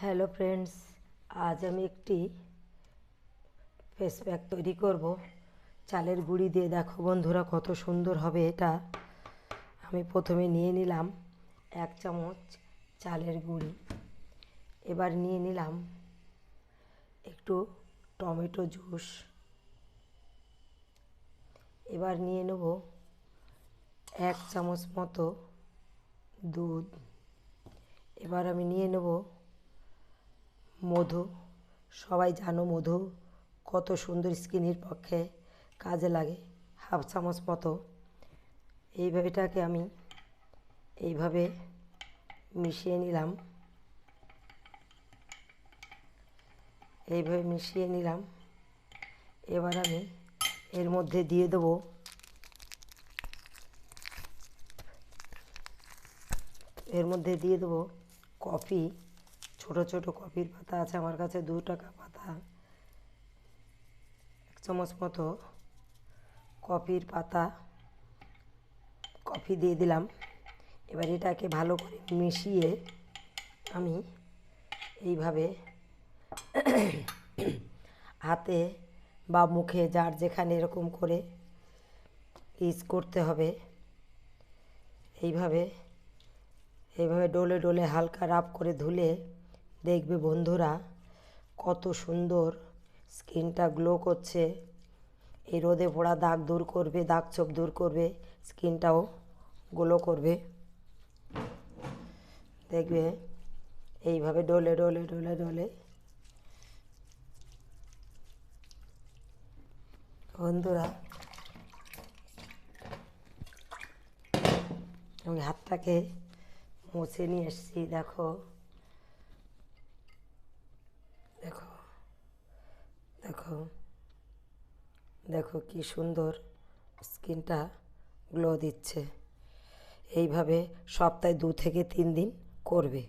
Hello friends আজ আমি একটি ফেস প্যাক তৈরি করব। চালের গুঁড়ি দিয়ে দেখো বন্ধুরা কত সুন্দর হবে এটা। আমি প্রথমে নিয়ে নিলাম এক চামচ চালের গুঁড়ি। এবার নিয়ে নিলাম একটু টমেটো জুস। এবার নিয়ে নেব এক চামচ মতো দুধ। এবার আমি নিয়ে নেব মধু। সবাই জানো মধু কত সুন্দর স্কিনের পক্ষে কাজে লাগে, হাফ চামচ মতো। এইভাবেটাকে আমি এইভাবে মিশিয়ে নিলাম। এইভাবে মিশিয়ে নিলাম। এবার আমি এর মধ্যে দিয়ে দেবো এর মধ্যে দিয়ে দেবো কফি। ছোট ছোট কফির পাতা আছে, আমার কাছে দু টাকা পাতা। এক চামচ মতো কফির পাতা, কফি দিয়ে দিলাম। এবার এটাকে ভালো করে মিশিয়ে আমি এইভাবে হাতে বা মুখে যার যেখানে এরকম করে ইউজ করতে হবে, এইভাবে এইভাবে ডোলে ডোলে হালকা রাব করে ধুলে দেখবে বন্ধুরা, কত সুন্দর স্কিনটা গ্লো করছে। এই রোদে পোড়া দাগ দূর করবে, দাগ ছোপ দূর করবে, স্কিনটাও গ্লো করবে। দেখবে, এইভাবে ডলে ডলে ডলে ডলে। বন্ধুরা, আমি হাতটাকে মুছে নিয়ে এসেছি, দেখো। দেখো। কি সুন্দর স্কিনটা গ্লো দিচ্ছে। এইভাবে সপ্তাহে দু থেকে তিন দিন করবে।